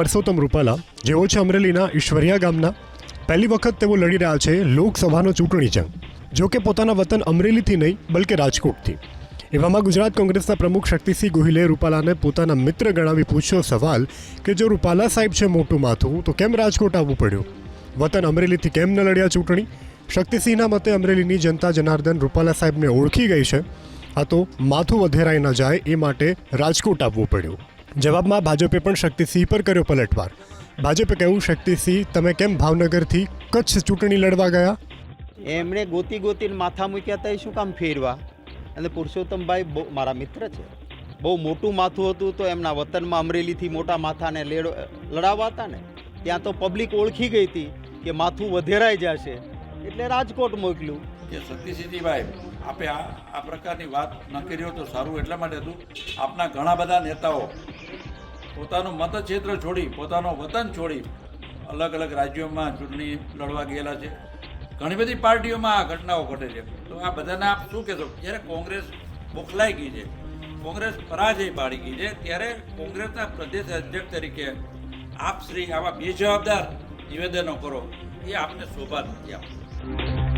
પરસોત્તમ રૂપાલા, જેઓ છે અમરેલીના ઈશ્વરિયા ગામના, પહેલી વખત તેઓ લડી રહ્યા છે લોકસભાનો ચૂંટણી જંગ. જો કે પોતાના વતન અમરેલીથી નહીં, બલકે રાજકોટથી. એવામાં ગુજરાત કોંગ્રેસના પ્રમુખ શક્તિસિંહ ગોહિલે રૂપાલાને પોતાના મિત્ર ગણાવી પૂછ્યો સવાલ કે જો રૂપાલા સાહેબ છે મોટું માથું, તો કેમ રાજકોટ આવવું પડ્યું? વતન અમરેલીથી કેમ ન લડ્યા ચૂંટણી? શક્તિસિંહના મતે અમરેલીની જનતા જનાર્દન રૂપાલા સાહેબને ઓળખી ગઈ છે. આ તો માથું વધેરાઈ ન જાય એ માટે રાજકોટ આવવું પડ્યું. જવાબમાં ભાજપે પણ શક્તિસિંહ પર કર્યો પલટવાર. ભાજપે કહ્યું શક્તિસિંહ તમે કેમ ભાવનગરથી કચ્છ ચૂંટણી લડવા ગયા? એમણે ગોતી ગોતીને માથા મૂક્યા હતા એ શું કામ ફેરવા? અને પુરુષોત્તમભાઈ બહુ મારા મિત્ર છે. બહુ મોટું માથું હતું તો એમના વતનમાં અમરેલીથી મોટા માથાને લેડો લડાવવા હતા ને ત્યાં તો પબ્લિક ઓળખી ગઈ હતી કે માથું વધેરાઈ જશે. એટલે રાજકોટ મોકલ્યું. કે સતીસિંહજીભાઈ આપે આ આ પ્રકારની વાત ન કરી હોય તો સારું એટલા માટે હતું. આપના ઘણા બધા નેતાઓ પોતાનું મતક્ષેત્ર છોડી, પોતાનું વતન છોડી અલગ અલગ રાજ્યોમાં ચૂંટણી લડવા ગયેલા છે. ઘણી બધી પાર્ટીઓમાં આ ઘટનાઓ ઘટે છે. તો આ બધાને આપ શું કહેશો? જ્યારે કોંગ્રેસ બોખલાઈ ગઈ છે, કોંગ્રેસ પરાજય પાડી ગઈ છે, ત્યારે કોંગ્રેસના પ્રદેશ અધ્યક્ષ તરીકે આપ શ્રી આવા બેજવાબદાર નિવેદનો કરો, એ આપને શોભા નથી આપતું.